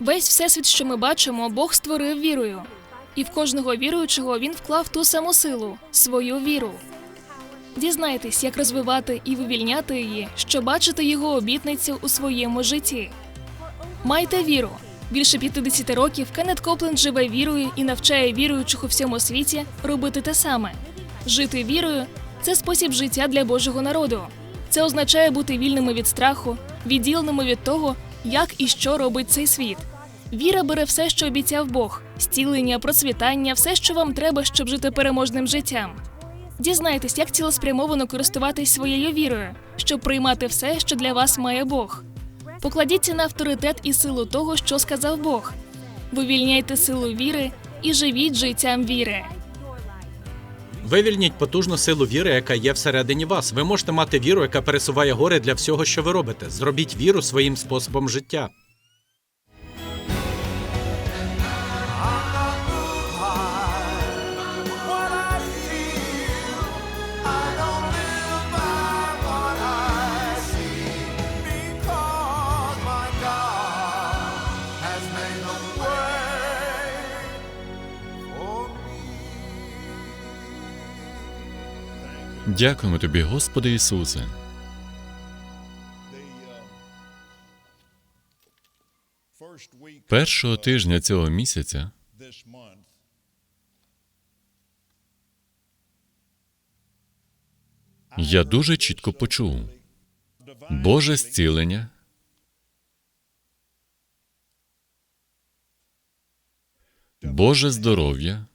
Весь всесвіт, що ми бачимо, Бог створив вірою. І в кожного віруючого він вклав ту саму силу свою віру. Дізнайтесь, як розвивати і вивільняти її, щоб бачити його обітницю у своєму житті. Майте віру. Більше 50 років Кеннет Копленд живе вірою і навчає віруючих у всьому світі робити те саме. Жити вірою це спосіб життя для Божого народу. Це означає бути вільними від страху, відділеними від того, як і що робить цей світ. Віра бере все, що обіцяв Бог: зцілення, процвітання, все, що вам треба, щоб жити переможним життям. Дізнайтесь, як цілеспрямовано користуватись своєю вірою, щоб приймати все, що для вас має Бог. Покладіться на авторитет і силу того, що сказав Бог. Вивільняйте силу віри і живіть життям віри. Вивільніть потужну силу віри, яка є всередині вас. Ви можете мати віру, яка пересуває гори для всього, що ви робите. Зробіть віру своїм способом життя. Дякуємо тобі, Господи Ісусе. Першого тижня цього місяця я дуже чітко почув Боже зцілення, Боже здоров'я,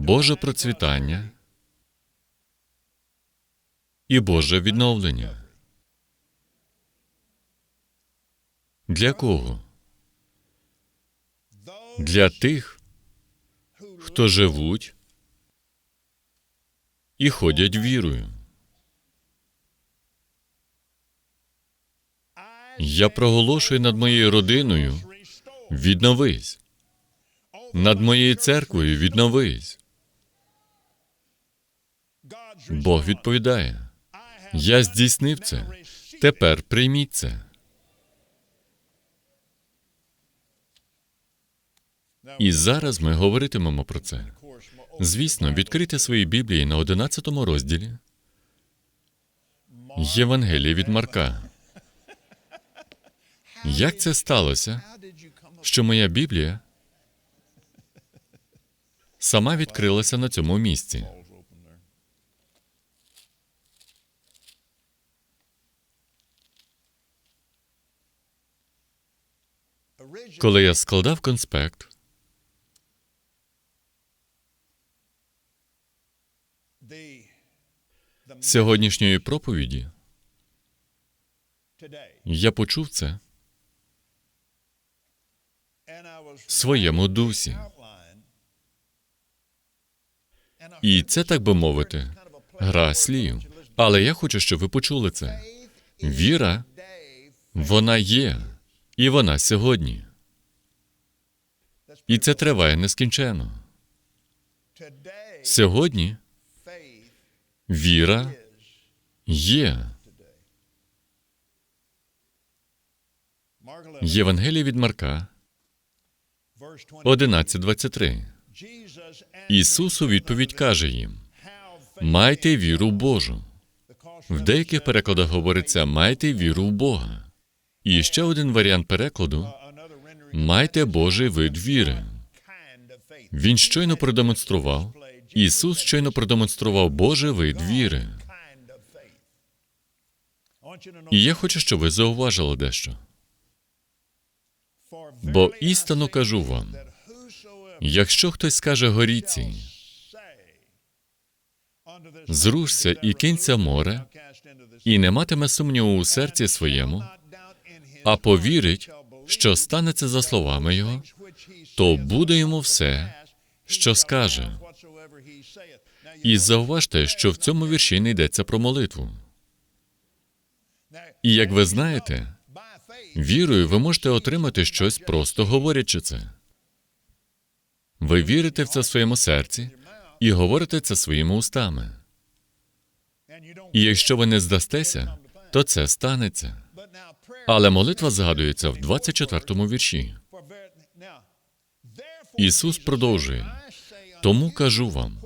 Боже процвітання і Боже відновлення. Для кого? Для тих, хто живуть і ходять вірою. Я проголошую над моєю родиною відновись. Над моєю церквою відновись. Бог відповідає: Я здійснив це. Тепер прийміть це. І зараз ми говоритимемо про це. Звісно, відкрийте свої Біблії на 11 розділі Євангелія від Марка. Як це сталося, що моя Біблія сама відкрилася на цьому місці? Коли я складав конспект, сьогоднішньої проповіді я почув це в своєму дусі. І це, так би мовити, гра слів. Але я хочу, щоб ви почули це. Віра, вона є, і вона сьогодні. І це триває нескінченно. Сьогодні віра є. Євангелія від Марка 11.23. Ісус у відповідь каже їм: Майте віру в Божу. В деяких перекладах говориться майте віру в Бога. І ще один варіант перекладу майте Божий вид віри. Він щойно продемонстрував, Ісус щойно продемонстрував Божий вид віри. І я хочу, щоб ви зауважили дещо. Бо істинно кажу вам, якщо хтось скаже горіці, зрушся і кинься море, і не матиме сумніву у серці своєму, а повірить, що станеться за словами його, то буде йому все, що скаже. І зауважте, що в цьому вірші не йдеться про молитву. І як ви знаєте, вірою ви можете отримати щось, просто говорячи це. Ви вірите в це в своєму серці і говорите це своїми устами. І якщо ви не здастеся, то це станеться. Але молитва згадується в 24-му вірші. Ісус продовжує. Тому кажу вам,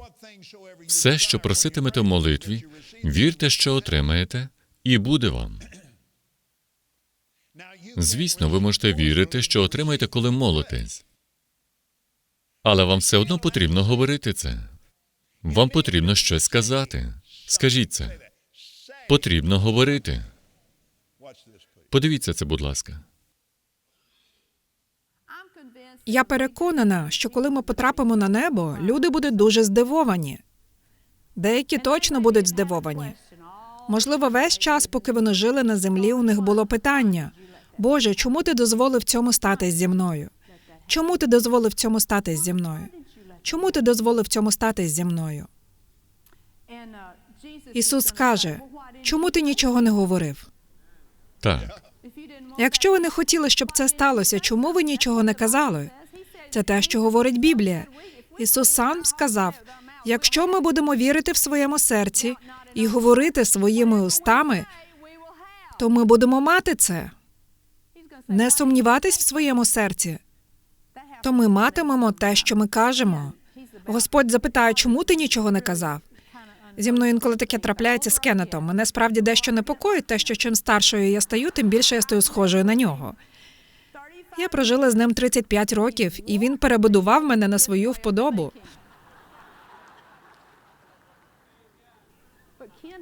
все, що проситимете в молитві, вірте, що отримаєте, і буде вам. Звісно, ви можете вірити, що отримаєте, коли молитесь. Але вам все одно потрібно говорити це. Вам потрібно щось сказати. Скажіть це. Потрібно говорити. Подивіться це, будь ласка. Я переконана, що коли ми потрапимо на небо, люди будуть дуже здивовані. Деякі точно будуть здивовані. Можливо, весь час, поки вони жили на землі, у них було питання: Боже, чому ти дозволив цьому статись зі мною? Чому ти дозволив цьому статись зі мною? Чому ти дозволив цьому статись зі мною? Ісус каже: чому ти нічого не говорив? Так, Якщо ви не хотіли, щоб це сталося, чому ви нічого не казали? Це те, що говорить Біблія. Ісус сам сказав: якщо ми будемо вірити в своєму серці і говорити своїми устами, то ми будемо мати це. Не сумніватись в своєму серці, то ми матимемо те, що ми кажемо. Господь запитає, чому ти нічого не казав? Зі мною інколи таке трапляється з Кеннетом. Мене справді дещо непокоїть, те, що чим старшою я стаю, тим більше я стаю схожою на нього. Я прожила з ним 35 років, і він перебудував мене на свою вподобу.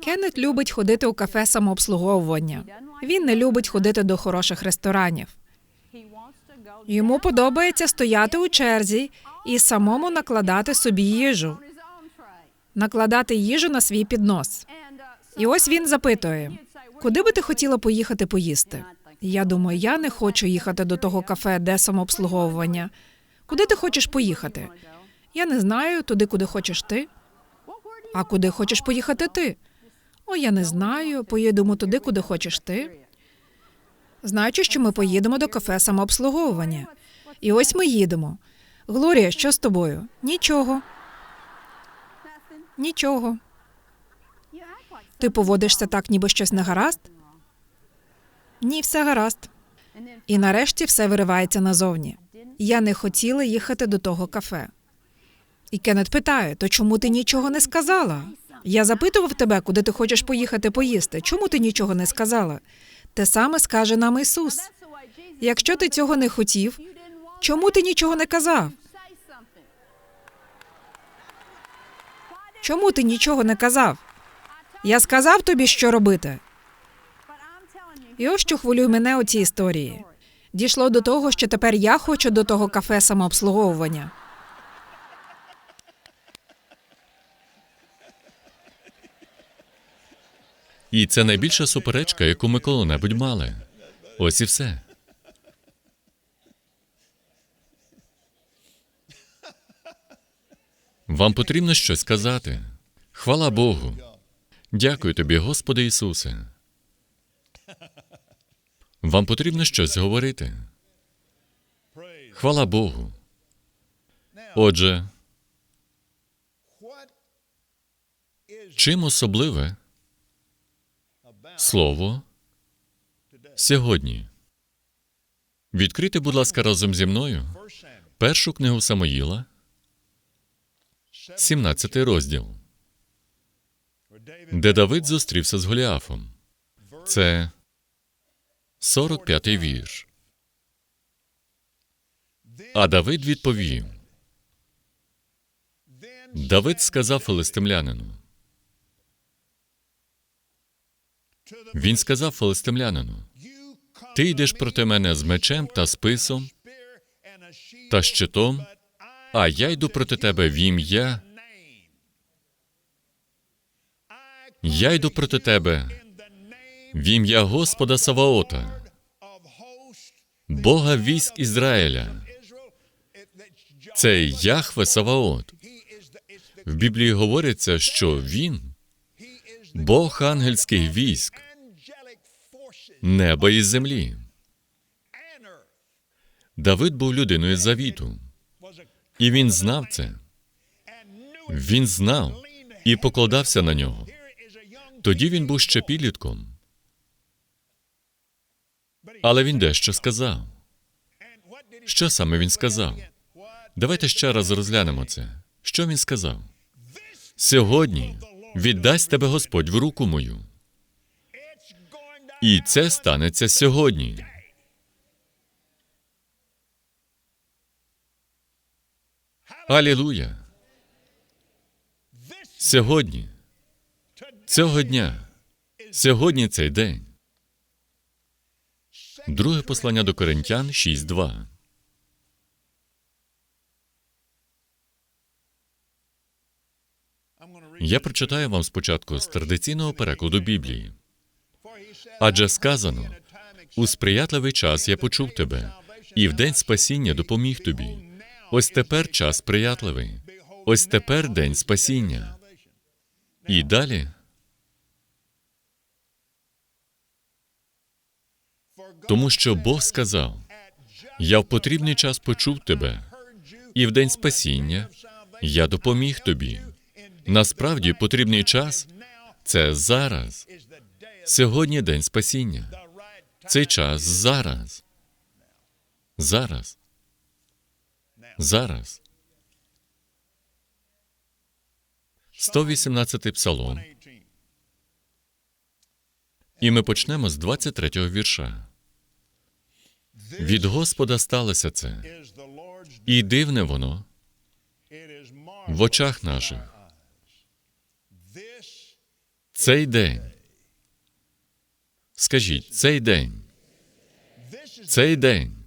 Кеннет любить ходити у кафе самообслуговування. Він не любить ходити до хороших ресторанів. Йому подобається стояти у черзі і самому накладати собі їжу, накладати їжу на свій піднос. І ось він запитує: куди би ти хотіла поїхати поїсти? Я думаю, я не хочу їхати до того кафе, де самообслуговування. Куди ти хочеш поїхати? Я не знаю, туди, куди хочеш ти. А куди хочеш поїхати ти? О, я не знаю. Поїдемо туди, куди хочеш ти. Знаючи, що ми поїдемо до кафе самообслуговування. І ось ми їдемо. Глорія, що з тобою? Нічого. Нічого. Ти поводишся так, ніби щось не гаразд? Ні, все гаразд. І нарешті все виривається назовні. Я не хотіла їхати до того кафе. І Кеннет питає: то чому ти нічого не сказала? Я запитував тебе, куди ти хочеш поїхати поїсти. Чому ти нічого не сказала? Те саме скаже нам Ісус. Якщо ти цього не хотів, чому ти нічого не казав? Чому ти нічого не казав? Я сказав тобі, що робити. І ось що хвилює мене у цій історії. Дійшло до того, що тепер я хочу до того кафе самообслуговування. І це найбільша суперечка, яку ми коли-небудь мали. Ось і все. Вам потрібно щось сказати. Хвала Богу. Дякую тобі, Господи Ісусе. Вам потрібно щось говорити. Хвала Богу. Отже, чим особливе слово сьогодні? Відкрийте, будь ласка, разом зі мною першу книгу Самоїла, 17 розділ, де Давид зустрівся з Голіафом. Це 45-й вірш. А Давид відповів: Давид сказав филистимлянину. Він сказав филистимлянину: Ти йдеш проти мене з мечем та списом та щитом, а я йду проти тебе в ім'я. Я йду проти тебе в ім'я Господа Саваота, Бога військ Ізраїля. Це Яхве Саваот. В Біблії говориться, що він Бог ангельських військ, неба і землі. Давид був людиною завіту, і він знав це. Він знав і покладався на нього. Тоді він був ще підлітком. Але він дещо сказав. Що саме він сказав? Давайте ще раз розглянемо це. Що він сказав? Сьогодні віддасть тебе Господь в руку мою. І це станеться сьогодні. Алілуя! Сьогодні, цього дня, сьогодні цей день. Друге послання до Коринтян 6.2. Я прочитаю вам спочатку з традиційного перекладу Біблії. Адже сказано: у сприятливий час я почув тебе, і в день спасіння допоміг тобі. Ось тепер час сприятливий. Ось тепер день спасіння. І далі. Тому що Бог сказав: Я в потрібний час почув тебе, і в день спасіння я допоміг тобі. Насправді потрібний час це зараз. Сьогодні день спасіння. Цей час зараз. Зараз. Зараз. 118 псалом. І ми почнемо з 23-го вірша. Від Господа сталося це, і дивне воно в очах наших. Цей день. Скажіть, цей день. Цей день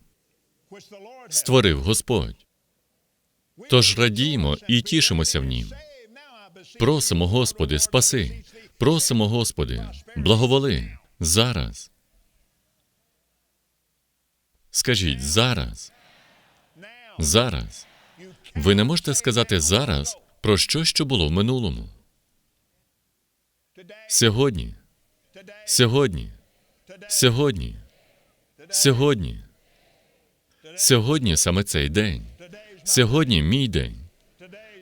створив Господь. Тож радіємо і тішимося в нім. Просимо, Господи, спаси. Просимо, Господи, благоволи зараз. Скажіть зараз. Зараз. Ви не можете сказати зараз про що, що було в минулому. Сьогодні. Сьогодні. Сьогодні. Сьогодні. Сьогодні саме цей день. Сьогодні мій день.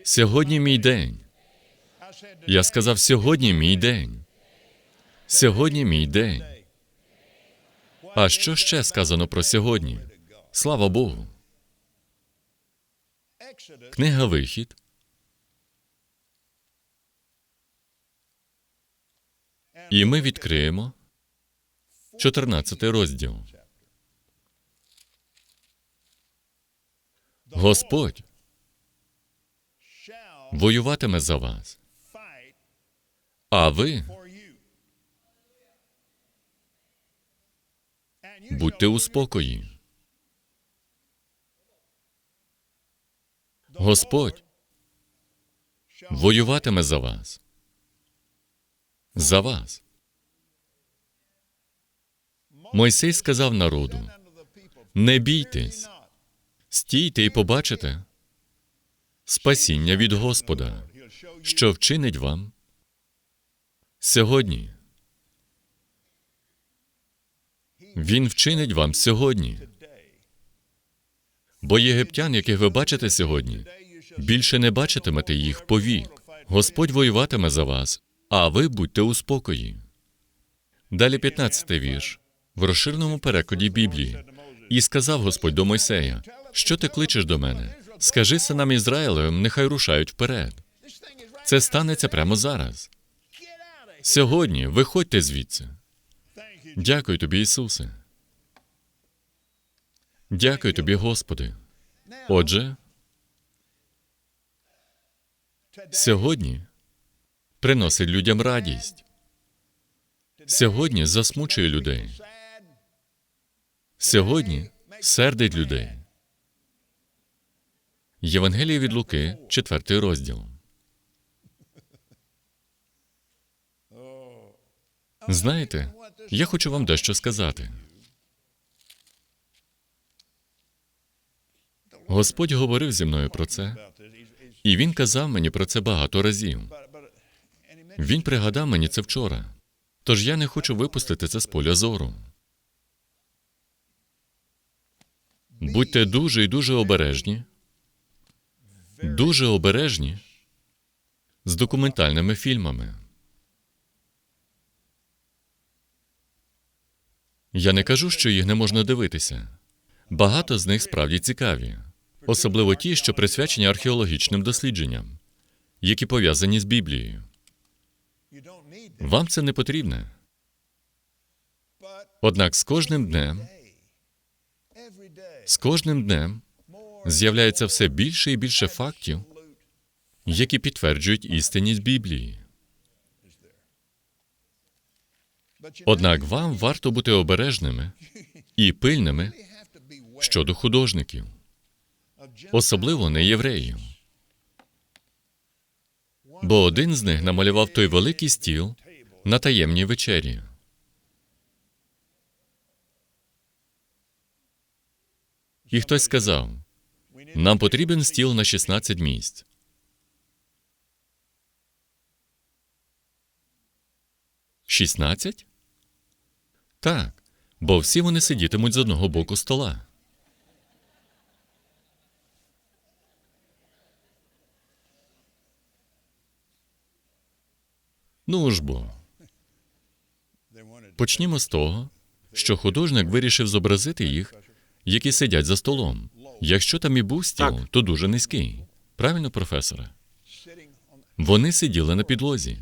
Сьогодні мій день. Я сказав, сьогодні мій день. Сьогодні мій день. А що ще сказано про сьогодні? Слава Богу. Книга Вихід. І ми відкриємо 14 розділ. Господь воюватиме за вас, а ви будьте у спокої. Господь воюватиме за вас. За вас. Мойсей сказав народу: не бійтесь, стійте і побачите спасіння від Господа, що вчинить вам сьогодні. Він вчинить вам сьогодні. Бо єгиптян, яких ви бачите сьогодні, більше не бачитимете їх повік. Господь воюватиме за вас, а ви будьте у спокої. Далі 15 вірш в розширеному перекладі Біблії. І сказав Господь до Мойсея: Що ти кличеш до мене? Скажи синам Ізраїлевим, нехай рушають вперед. Це станеться прямо зараз. Сьогодні виходьте звідси. Дякую тобі, Ісусе. Дякую тобі, Господи. Отже, сьогодні приносить людям радість. Сьогодні засмучує людей. Сьогодні сердить людей. Євангеліє від Луки, четвертий розділ. Знаєте, я хочу вам дещо сказати. Господь говорив зі мною про це, і він казав мені про це багато разів. Він пригадав мені це вчора. Тож я не хочу випустити це з поля зору. Будьте дуже і дуже обережні, дуже обережні з документальними фільмами. Я не кажу, що їх не можна дивитися. Багато з них справді цікаві, особливо ті, що присвячені археологічним дослідженням, які пов'язані з Біблією. Вам це не потрібне. Однак з кожним днем, з кожним днем з'являється все більше і більше фактів, які підтверджують істинність Біблії. Однак вам варто бути обережними і пильними щодо художників, особливо не євреїв. Бо один з них намалював той великий стіл на таємній вечері. І хтось сказав: нам потрібен стіл на 16 місць. Шістнадцять? Так, бо всі вони сидітимуть з одного боку стола. Ну ж бо. Почнімо з того, що художник вирішив зобразити їх, які сидять за столом. Якщо там і був стіл, Так. то дуже низький. Правильно, професоре? Вони сиділи на підлозі.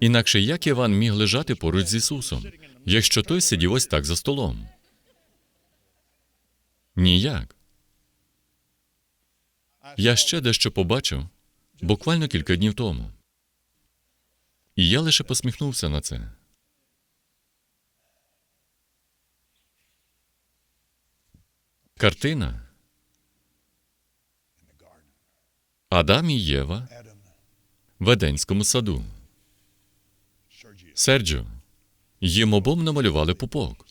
Інакше як Іван міг лежати поруч з Ісусом, якщо той сидів ось так за столом? Ніяк. Я ще дещо побачив буквально кілька днів тому. І я лише посміхнувся на це. Картина Адам і Єва в Еденському саду. Серджо, їм обом намалювали пупок.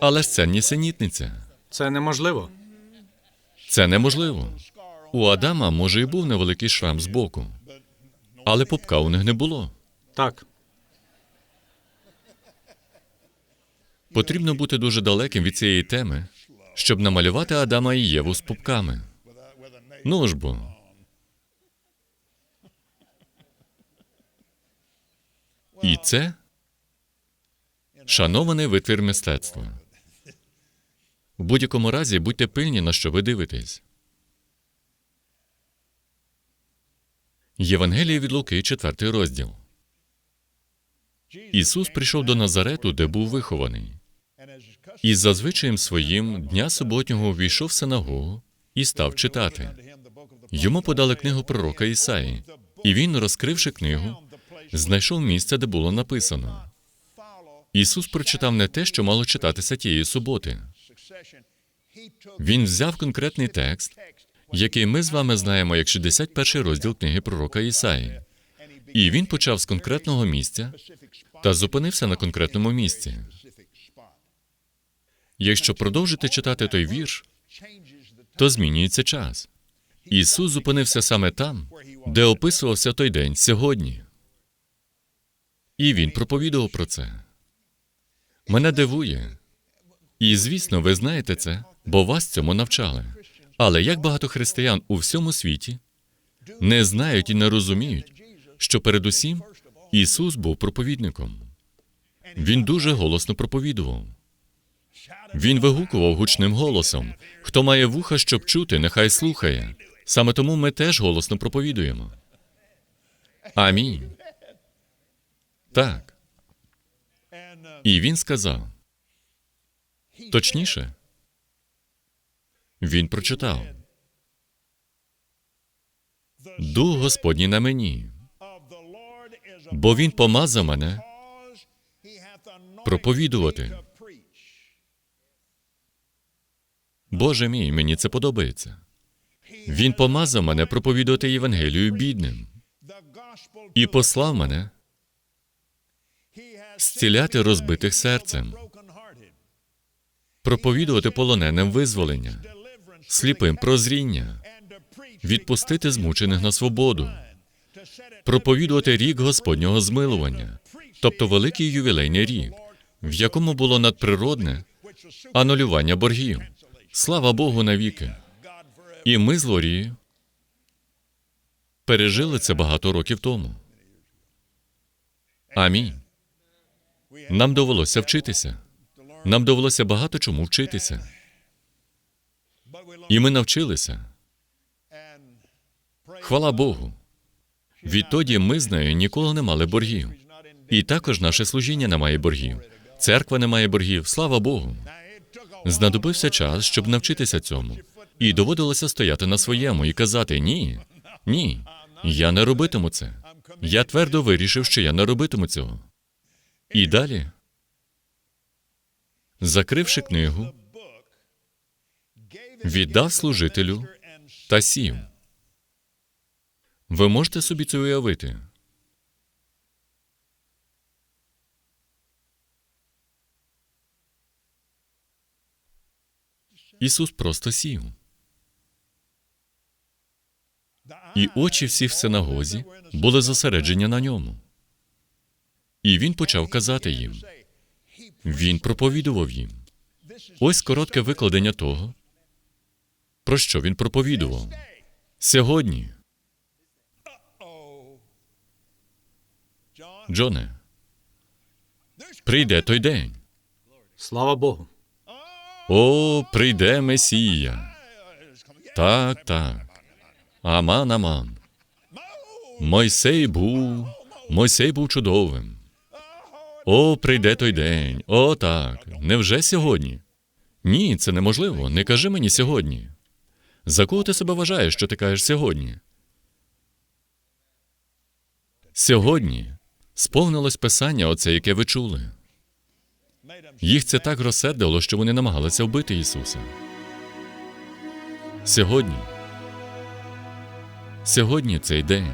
Але ж це нісенітниця. Це неможливо. Це неможливо. У Адама, може, і був невеликий шрам збоку, але пупка у них не було. Так. Потрібно бути дуже далеким від цієї теми, щоб намалювати Адама і Єву з пупками. Ну ж бо. І це шанований витвір мистецтва. В будь-якому разі будьте пильні, на що ви дивитесь. Євангеліє від Луки, 4 розділ. Ісус прийшов до Назарету, де був вихований. І за звичаєм своїм дня суботнього увійшов в синагогу і став читати. Йому подали книгу пророка Ісаї, і він, розкривши книгу, знайшов місце, де було написано. Ісус прочитав не те, що мало читатися тієї суботи. Він взяв конкретний текст, який ми з вами знаємо як 61 розділ книги пророка Ісаї. І він почав з конкретного місця та зупинився на конкретному місці. Якщо продовжити читати той вірш, то змінюється час. Ісус зупинився саме там, де описувався той день сьогодні. І він проповідував про це. Мене дивує. І, звісно, ви знаєте це, бо вас цьому навчали. Але як багато християн у всьому світі не знають і не розуміють, що передусім Ісус був проповідником. Він дуже голосно проповідував. Він вигукував гучним голосом. Хто має вуха, щоб чути, нехай слухає. Саме тому ми теж голосно проповідуємо. Амінь. Так. І він сказав. Точніше, він прочитав. Дух Господній на мені, бо він помазав мене проповідувати. Боже мій, мені це подобається. Він помазав мене проповідувати Євангелію бідним і послав мене зціляти розбитих серцем, проповідувати полоненим визволення, сліпим прозріння, відпустити змучених на свободу, проповідувати рік Господнього змилування, тобто великий ювілейний рік, в якому було надприродне анулювання боргів. Слава Богу навіки. І ми з Лорією пережили це багато років тому. Амінь. Нам довелося вчитися. Нам довелося багато чому вчитися. І ми навчилися. Хвала Богу. Відтоді ми з нею ніколи не мали боргів. І також наше служіння не має боргів. Церква не має боргів, слава Богу. Знадобився час, щоб навчитися цьому. І доводилося стояти на своєму і казати ні, ні, я не робитиму це. Я твердо вирішив, що я не робитиму цього. І далі, закривши книгу, віддав служителю та сів. Ви можете собі це уявити? Ісус просто сів. І очі всі в синагозі були зосереджені на ньому. І він почав казати їм. Він проповідував їм. Ось коротке викладення того, про що він проповідував. Сьогодні, Джоне, прийде той день. Слава Богу. О, прийде Месія. Так, так. Аман, аман. Мойсей був, Мойсей був чудовим. О, прийде той день. О, так. Невже сьогодні? Ні, це неможливо. Не кажи мені сьогодні. За кого ти себе вважаєш, що ти кажеш сьогодні? Сьогодні сповнилось писання, оце, яке ви чули. Їх це так розсердило, що вони намагалися вбити Ісуса. Сьогодні. Сьогодні цей день.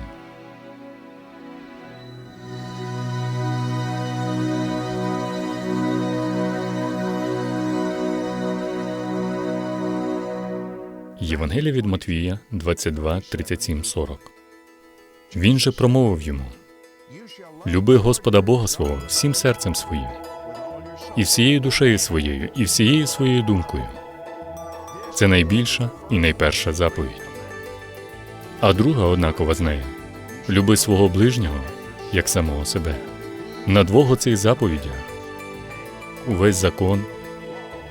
Євангелія від Матвія 22, 37, 40. Він же промовив йому: Люби Господа Бога свого всім серцем своїм, і всією душею своєю, і всією своєю думкою. Це найбільша і найперша заповідь. А друга однакова з нею люби свого ближнього як самого себе. На двох оцих заповідях увесь закон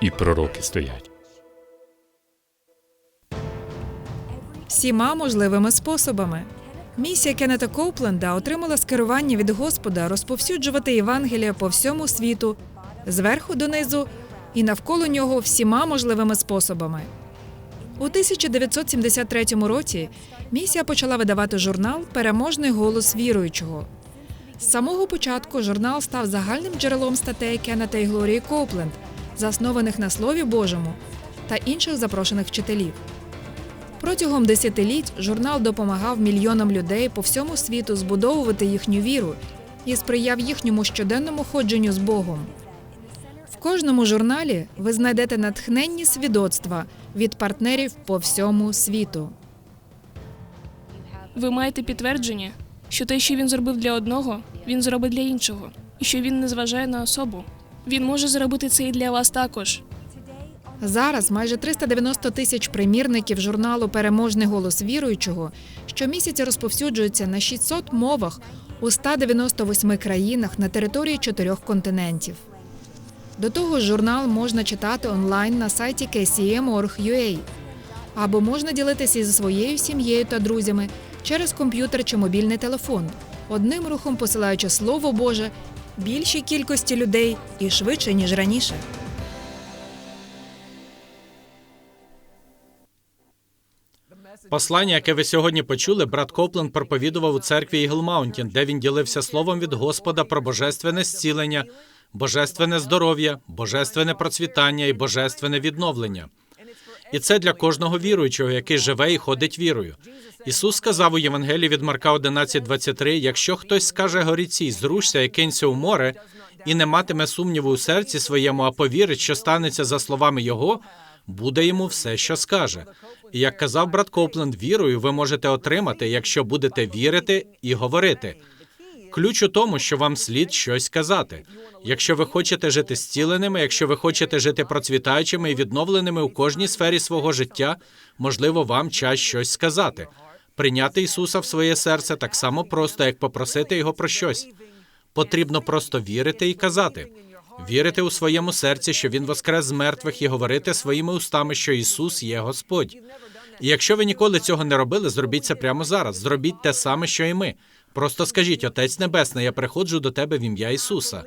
і пророки стоять. всіма можливими способами. Місія Кеннета Коупленда отримала скерування від Господа розповсюджувати Євангелія по всьому світу, зверху донизу і навколо нього всіма можливими способами. У 1973 році місія почала видавати журнал Переможний голос віруючого. З самого початку журнал став загальним джерелом статей Кеннета і Глорії Коупленд, заснованих на Слові Божому та інших запрошених вчителів. Протягом десятиліть журнал допомагав мільйонам людей по всьому світу збудовувати їхню віру і сприяв їхньому щоденному ходженню з Богом. Кожному журналі ви знайдете натхненні свідоцтва від партнерів по всьому світу. Ви маєте підтвердження, що те, що він зробив для одного, він зробить для іншого, і що він не зважає на особу. Він може зробити це і для вас також. Зараз майже 390 тисяч примірників журналу Переможний голос віруючого щомісяця розповсюджуються на 600 мовах у 198 країнах на території чотирьох континентів. До того ж, журнал можна читати онлайн на сайті kcm.org.ua або можна ділитися зі своєю сім'єю та друзями через комп'ютер чи мобільний телефон, одним рухом посилаючи Слово Боже більшій кількості людей і швидше, ніж раніше. Послання, яке ви сьогодні почули, брат Копленд проповідував у церкві Ігл Маунтін, де він ділився словом від Господа про божественне зцілення, божественне здоров'я, божественне процвітання і божественне відновлення. І це для кожного віруючого, який живе і ходить вірою. Ісус сказав у Євангелії від Марка 11.23, якщо хтось скаже горіці, зрушся і кинься у море, і не матиме сумніву у серці своєму, а повірить, що станеться за словами Його, буде йому все, що скаже. І як казав брат Копленд, вірою ви можете отримати, якщо будете вірити і говорити. Ключ у тому, що вам слід щось казати. Якщо ви хочете жити зціленими, якщо ви хочете жити процвітаючими і відновленими у кожній сфері свого життя, можливо, вам час щось сказати. Прийняти Ісуса в своє серце так само просто, як попросити Його про щось. Потрібно просто вірити і казати. Вірити у своєму серці, що Він воскрес з мертвих, і говорити своїми устами, що Ісус є Господь. І якщо ви ніколи цього не робили, зробіть це прямо зараз. Зробіть те саме, що і ми. Просто скажіть, Отець Небесний, я приходжу до тебе в ім'я Ісуса.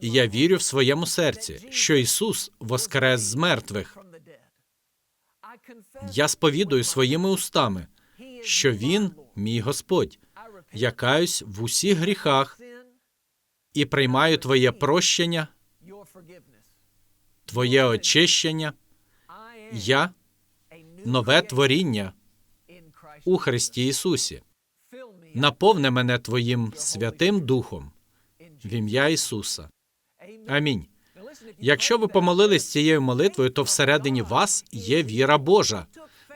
І я вірю в своєму серці, що Ісус воскрес з мертвих. Я сповідую своїми устами, що Він мій Господь. Я каюсь в усіх гріхах і приймаю Твоє прощення, Твоє очищення. Я нове творіння у Христі Ісусі. Наповни мене Твоїм Святим Духом в ім'я Ісуса. Амінь. Якщо ви помолились цією молитвою, то всередині вас є віра Божа.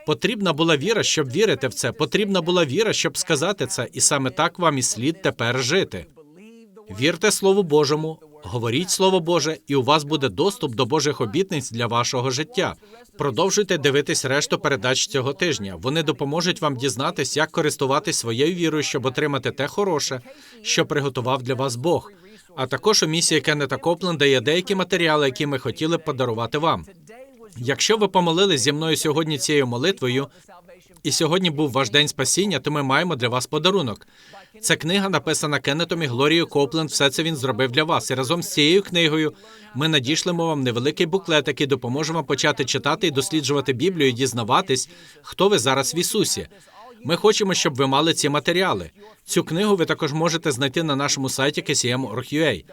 Потрібна була віра, щоб вірити в це. Потрібна була віра, щоб сказати це, і саме так вам і слід тепер жити. Вірте Слову Божому, говоріть Слово Боже, і у вас буде доступ до Божих обітниць для вашого життя. Продовжуйте дивитись решту передач цього тижня. Вони допоможуть вам дізнатись, як користуватись своєю вірою, щоб отримати те хороше, що приготував для вас Бог. А також у місії Кеннета Копленда є деякі матеріали, які ми хотіли подарувати вам. Якщо ви помолились зі мною сьогодні цією молитвою, і сьогодні був ваш день спасіння, то ми маємо для вас подарунок. Це книга написана Кеннетом і Глорією Копленд. Все це він зробив для вас. І разом з цією книгою ми надішлемо вам невеликий буклет, який допоможе вам почати читати і досліджувати Біблію і дізнаватись, хто ви зараз в Ісусі. Ми хочемо, щоб ви мали ці матеріали. Цю книгу ви також можете знайти на нашому сайті kcm.org.ua.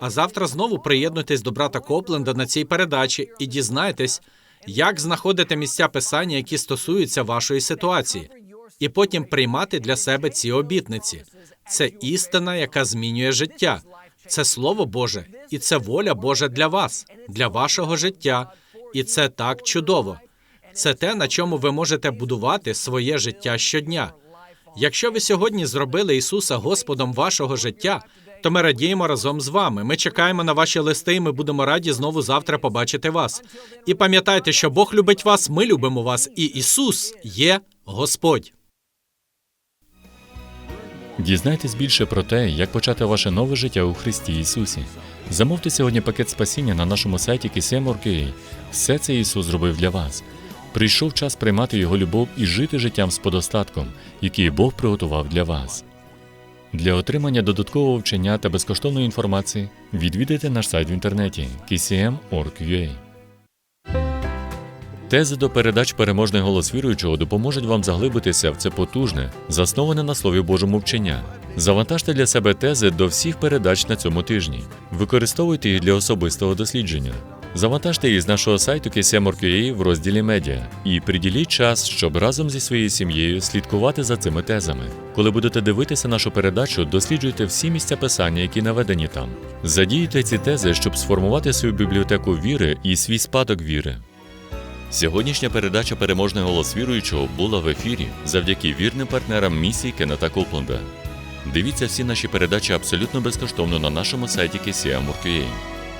А завтра знову приєднуйтесь до брата Копленда на цій передачі і дізнайтесь, як знаходити місця писання, які стосуються вашої ситуації, і потім приймати для себе ці обітниці. Це істина, яка змінює життя. Це Слово Боже, і це воля Божа для вас, для вашого життя. І це так чудово. Це те, на чому ви можете будувати своє життя щодня. Якщо ви сьогодні зробили Ісуса Господом вашого життя, то ми радіємо разом з вами. Ми чекаємо на ваші листи, і ми будемо раді знову завтра побачити вас. І пам'ятайте, що Бог любить вас, ми любимо вас, і Ісус є Господь. Дізнайтесь більше про те, як почати ваше нове життя у Христі Ісусі. Замовте сьогодні пакет спасіння на нашому сайті KSM.org.ua. Все це Ісус зробив для вас. Прийшов час приймати Його любов і жити життям з подостатком, який Бог приготував для вас. Для отримання додаткового вчення та безкоштовної інформації відвідайте наш сайт в інтернеті kcm.org.ua. Тези до передач переможний голос віруючого допоможуть вам заглибитися в це потужне, засноване на Слові Божому вчення. Завантажте для себе тези до всіх передач на цьому тижні. Використовуйте їх для особистого дослідження. Завантажте їх з нашого сайту KSM.org.ua в розділі Медіа і приділіть час, щоб разом зі своєю сім'єю слідкувати за цими тезами. Коли будете дивитися нашу передачу, досліджуйте всі місця писання, які наведені там. Задіюйте ці тези, щоб сформувати свою бібліотеку віри і свій спадок віри. Сьогоднішня передача Переможний голос віруючого була в ефірі завдяки вірним партнерам місії Кеннета Копленда. Дивіться всі наші передачі абсолютно безкоштовно на нашому сайті KCM.org.ua.